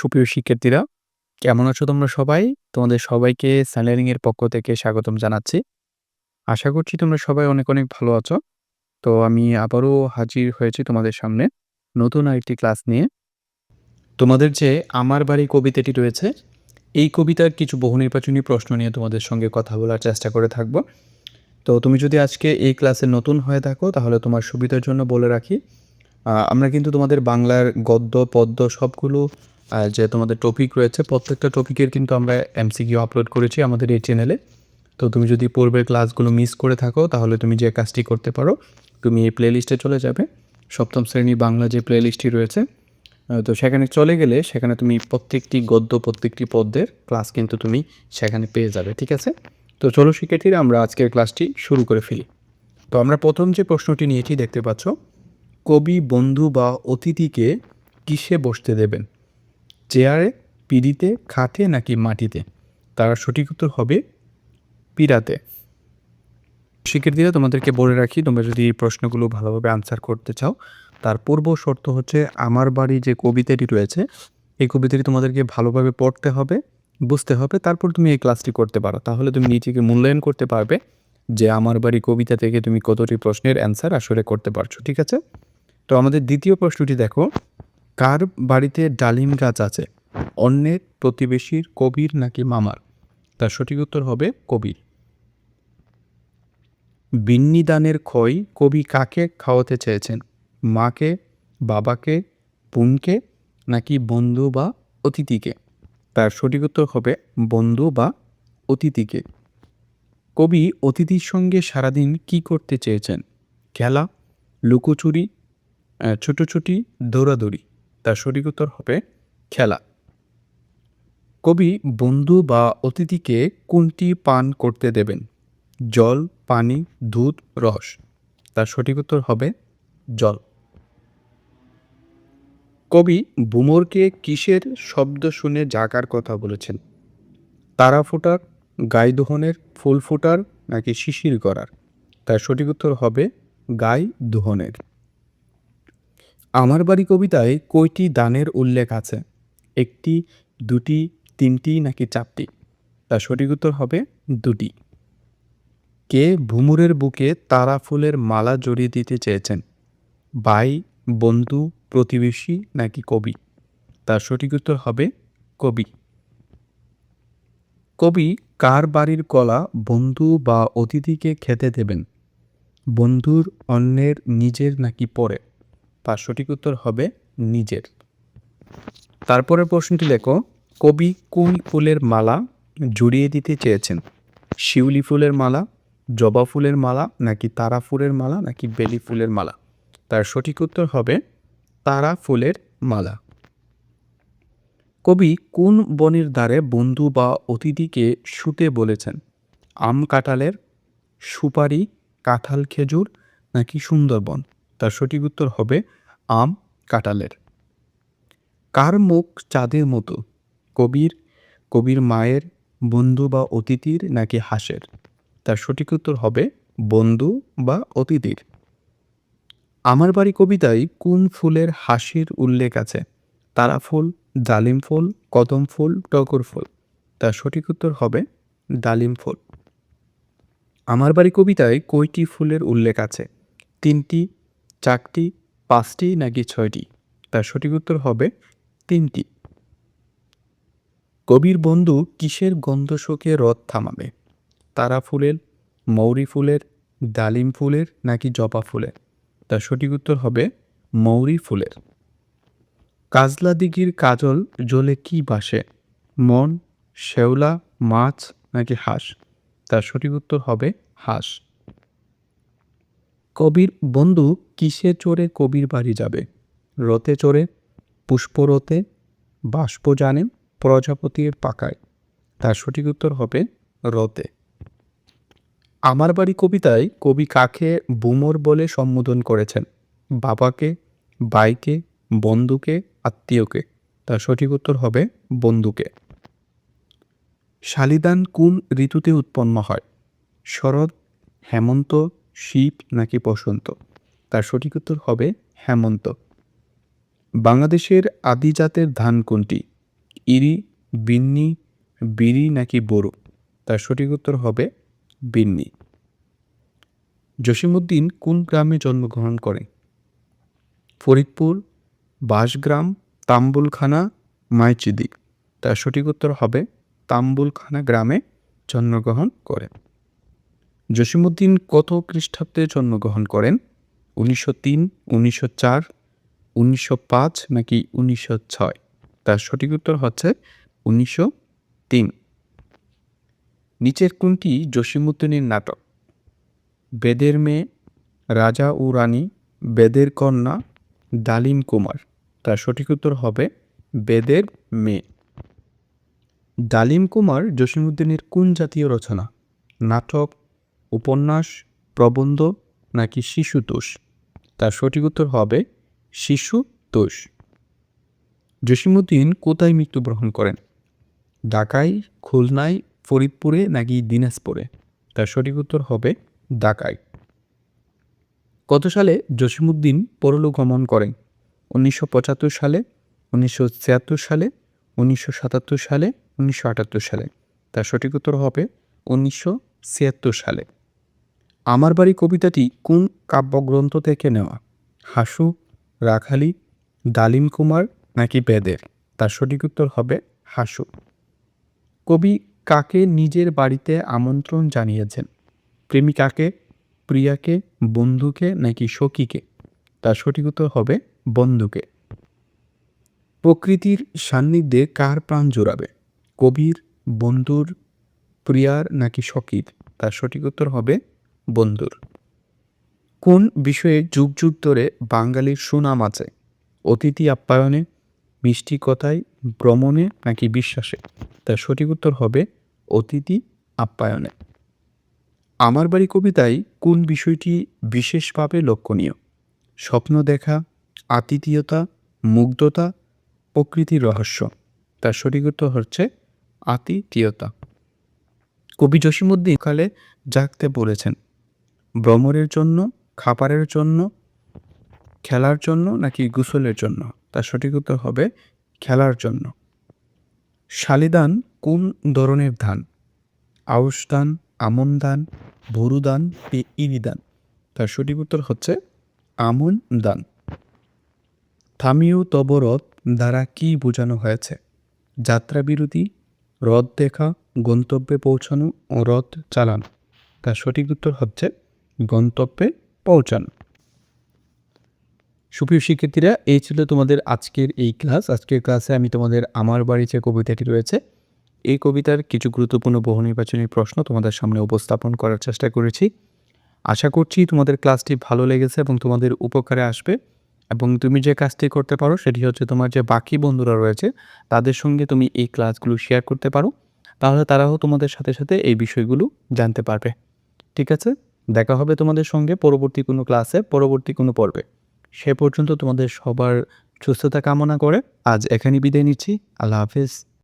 সুপ্রিয় শিক্ষার্থীরা, কেমন আছো তোমরা সবাই? তোমাদের সবাইকে স্যালারিং পক্ষ থেকে স্বাগতম জানাচ্ছি। আশা করছি তোমরা সবাই অনেক অনেক ভালো আছো। তো আমি আবারও হাজির হয়েছি তোমাদের সামনে নতুন আরেকটি ক্লাস নিয়ে। তোমাদের যে আমার বাড়ি কবিতাটি রয়েছে, এই কবিতার কিছু বহু নির্বাচনী প্রশ্ন নিয়ে তোমাদের সঙ্গে কথা বলার চেষ্টা করে থাকব। তো তুমি যদি আজকে এই ক্লাসে নতুন হয়ে থাকো, তাহলে তোমার সুবিধার জন্য বলে রাখি আমরা কিন্তু তোমাদের বাংলার গদ্য, পদ্য সবগুলো যে তোমাদের টপিক রয়েছে, প্রত্যেকটা টপিকের কিন্তু আমরা এমসিকিউ আপলোড করেছি আমাদের এই চ্যানেলে তো তুমি যদি পূর্বের ক্লাসগুলো মিস করে থাকো, তাহলে তুমি যে কাজটি করতে পারো, তুমি এই প্লেলিস্টে চলে যাবে। সপ্তম শ্রেণি বাংলা যে প্লেলিস্টটি রয়েছে তো সেখানে চলে গেলে সেখানে তুমি প্রত্যেকটি গদ্য, প্রত্যেকটি পদ্যের ক্লাস কিন্তু তুমি সেখানে পেয়ে যাবে, ঠিক আছে? তো চলো শিক্ষার্থীরা, আমরা আজকের ক্লাসটি শুরু করে ফেলি। তো আমরা প্রথম যে প্রশ্নটি নিয়েছি, দেখতে পাচ্ছ, কবি, বন্ধু বা অতিথিকে কিসে বসতে দেবেন? চেয়ারে, পিড়িতে, খাটে নাকি মাটিতে? তার সঠিক উত্তর হবে পিড়াতে। শিক্ষার্থীরা, তোমাদেরকে বলে রাখি, তোমরা যদি এই প্রশ্নগুলো ভালোভাবে আনসার করতে চাও, তার পূর্ব শর্ত হচ্ছে আমার বাড়ি যে কবিতাটি রয়েছে, এই কবিতাটি তোমাদেরকে ভালোভাবে পড়তে হবে, বুঝতে হবে, তারপর তুমি এই ক্লাসটি করতে পারো। তাহলে তুমি নিজেকে মূল্যায়ন করতে পারবে যে আমার বাড়ি কবিতা থেকে তুমি কতটি প্রশ্নের অ্যান্সার আসলে করতে পারছ, ঠিক আছে? তো আমাদের দ্বিতীয় প্রশ্নটি দেখো। কার বাড়িতে ডালিম গাছ আছে? অন্যের, প্রতিবেশীর, কবির নাকি মামার? তার সঠিক উত্তর হবে কবির। বিন্নি দানের ক্ষয় কবি কাকে খাওয়াতে চেয়েছেন? মাকে, বাবাকে, বোনকে নাকি বন্ধু বা অতিথিকে? তার সঠিক উত্তর হবে বন্ধু বা অতিথিকে। কবি অতিথির সঙ্গে সারাদিন কি করতে চেয়েছেন? খেলা, লুকোচুরি ছুটোছুটি, দৌড়াদৌড়ি। তার সঠিক উত্তর হবে খেলা। কবি বন্ধু বা অতিথিকে কোনটি পান করতে দেবেন? জল, পানি, দুধ, রস। তার সঠিক উত্তর হবে জল। কবি বুমরকে কিসের শব্দ শুনে জাগার কথা বলেছেন? তারা ফোটার গায়ে দোহনের, ফুল ফোটার নাকি শিশির করার তার সঠিক উত্তর হবে গায়ে দোহনের। আমার বাড়ি কবিতায় কয়টি দানের উল্লেখ আছে? একটি, দুটি, তিনটি নাকি চারটি? তার সঠিক উত্তর হবে দুটি। কে ভুমুরের বুকে তারা ফুলের মালা জড়িয়ে দিতে চেয়েছেন? ভাই বন্ধু, প্রতিবেশী নাকি কবি? তার সঠিক উত্তর হবে কবি। কবি কার বাড়ির কলা বন্ধু বা অতিথিকে খেতে দেবেন? বন্ধুর অন্যের, নিজের নাকি পরে? তার সঠিক উত্তর হবে নিজের। তারপরের প্রশ্নটি লেখো কবি কোন ফুলের মালা জুড়িয়ে দিতে চেয়েছেন? শিউলি ফুলের মালা, জবা ফুলের মালা, নাকি তারা ফুলের মালা, নাকি বেলি ফুলের মালা? তার সঠিক উত্তর হবে তারা ফুলের মালা। কবি কোন বনের দ্বারে বন্ধু বা অতিথিকে শুতে বলেছেন? আম কাঁঠালের সুপারি, কাঁঠাল খেজুর, নাকি সুন্দরবন? তার সঠিক উত্তর হবে আম কাঁঠালের। কার মুখ চাঁদের মতো? কবির কবির মায়ের, বন্ধু বা অতিথির নাকি হাসের? তার সঠিক উত্তর হবে বন্ধু বা অতিথির। আমার বাড়ি কবিতায় কোন ফুলের হাসির উল্লেখ আছে? তারা ফুল, ডালিম ফুল, কদম ফুল, টগর ফুল। তার সঠিক উত্তর হবে ডালিম ফুল। আমার বাড়ি কবিতায় কয়টি ফুলের উল্লেখ আছে? তিনটি চারটি, পাঁচটি নাকি ছয়টি? তার সঠিক উত্তর হবে তিনটি। কবির বন্ধু কিসের গন্ধ শোকে রথ থামাবে? তারা ফুলের, মৌরি ফুলের, ডালিম ফুলের নাকি জবা ফুলের? তার সঠিক উত্তর হবে মৌরি ফুলের। কাজলা দিঘির কাজল জলে কি বাসে? মন শেওলা মাছ নাকি হাঁস? তার সঠিক উত্তর হবে হাঁস। কবির বন্ধু কিসে চড়ে কবির বাড়ি যাবে? রথে চড়ে, পুষ্পরথে, বাষ্পযানে, প্রজাপতির পাকায় তার সঠিক উত্তর হবে রথে। আমার বাড়ি কবিতায় কবি কাকে বুমর বলে সম্বোধন করেছেন? বাবাকে, বাইকে, বন্ধুকে, আত্মীয়কে। তার সঠিক উত্তর হবে বন্ধুকে। শালিদান কোন ঋতুতে উৎপন্ন হয়। শরৎ, হেমন্ত শীত নাকি বসন্ত? তার সঠিক উত্তর হবে হেমন্ত। বাংলাদেশের আদিজাতের ধান কোনটি? ইরি, বিন্নি বিরি নাকি বড়ো তার সঠিক উত্তর হবে বিন্নি। জসিমুদ্দিন কোন গ্রামে জন্মগ্রহণ করেন? ফরিদপুর বাসগ্রাম তাম্বুলখানা, মাইচিদি। তার সঠিক উত্তর হবে তাম্বুলখানা গ্রামে জন্মগ্রহণ করেন। জসিমুদ্দিন কত খ্রিস্টাব্দে জন্মগ্রহণ করেন? উনিশশো তিন, উনিশশো চার, উনিশশো পাঁচ নাকি উনিশশো ছয়? তার সঠিক উত্তর হচ্ছে উনিশশো তিন। নিচের কোনটি জসিমুদ্দিনের নাটক? বেদের মেয়ে, রাজা ও রানী, বেদের কন্যা, ডালিম কুমার। তার সঠিক উত্তর হবে বেদের মেয়ে। ডালিম কুমার জসিমুদ্দিনের কোন জাতীয় রচনা? নাটক উপন্যাস, প্রবন্ধ নাকি শিশুতোষ? তার সঠিক উত্তর হবে শিশু তোষ জসিমুদ্দিন কোথায় মৃত্যুবরণ করেন? ঢাকায়, খুলনায়, ফরিদপুরে নাকি দিনাজপুরে? তার সঠিক উত্তর হবে ঢাকায়। কত সালে জসিমুদ্দিন পরলোক গমন করেন? উনিশশো পঁচাত্তর সালে, উনিশশো ছিয়াত্তর সালে, উনিশশো সাতাত্তর সালে, উনিশশো আটাত্তর সালে। তার সঠিক উত্তর হবে উনিশশো ছিয়াত্তর সালে। আমার বাড়ি কবিতাটি কোন কাব্যগ্রন্থ থেকে নেওয়া? হাসু, রাখালি, ডালিম কুমার নাকি বেদের? তার সঠিক উত্তর হবে হাসু। কবি কাকে নিজের বাড়িতে আমন্ত্রণ জানিয়েছেন? প্রেমিকাকে প্রিয়াকে, বন্ধুকে নাকি সখীকে? তার সঠিক উত্তর হবে বন্ধুকে। প্রকৃতির সান্নিধ্যে কার প্রাণ জোড়াবে কবির, বন্ধুর, প্রিয়ার নাকি সখীর? তার সঠিক উত্তর হবে বন্ধুর। কোন বিষয়ে যুগ যুগ ধরে বাঙালির সুনাম আছে? অতিথি আপ্যায়নে, মিষ্টি কথায়, ভ্রমণে নাকি বিশ্বাসে? তার সঠিক উত্তর হবে অতিথি আপ্যায়নে। আমার বাড়ি কবিতায় কোন বিষয়টি বিশেষভাবে লক্ষণীয়? স্বপ্ন দেখা, আতিথীয়তা, মুগ্ধতা, প্রকৃতির রহস্য। তার সঠিক উত্তর হচ্ছে আতিথীয়তা। কবি জসিমুদ্দিন কালে জাগতে বলেছেন ভ্রমণের জন্য, খাবারের জন্য, খেলার জন্য নাকি গোসলের জন্য? তার সঠিক উত্তর হবে খেলার জন্য। শালিদান কোন ধরনের ধান? আউশ ধান, আমন ধান, ভরু ধান ইরি ধান? তার সঠিক উত্তর হচ্ছে আমন দান থামিও তবরথ দ্বারা কি বোঝানো হয়েছে? যাত্রা বিরতি রথ দেখা, গন্তব্যে পৌঁছানো ও রথ চালানো। তার সঠিক উত্তর হচ্ছে গন্তব্যে পৌঁছান। সুপ্রিয় শিক্ষার্থীরা, এই ছিল তোমাদের আজকের এই ক্লাস। আজকের ক্লাসে আমি তোমাদের আমার বাড়ি যে কবিতাটি রয়েছে, এই কবিতার কিছু গুরুত্বপূর্ণ বহু নির্বাচনী প্রশ্ন তোমাদের সামনে উপস্থাপন করার চেষ্টা করেছি। আশা করছি তোমাদের ক্লাসটি ভালো লেগেছে এবং তোমাদের উপকারে আসবে এবং তুমি যে কাজটি করতে পারো সেটি হচ্ছে তোমার যে বাকি বন্ধুরা রয়েছে, তাদের সঙ্গে তুমি এই ক্লাসগুলো শেয়ার করতে পারো। তাহলে তারাও তোমাদের সাথে সাথে এই বিষয়গুলো জানতে পারবে। ঠিক আছে? দেখা হবে তোমাদের সঙ্গে পরবর্তী কোনো ক্লাসে পরবর্তী কোনো পর্বে। সে পর্যন্ত তোমাদের সবার সুস্থতা কামনা করে আজ এখানে বিদায় নিচ্ছি। আল্লাহ হাফিজ।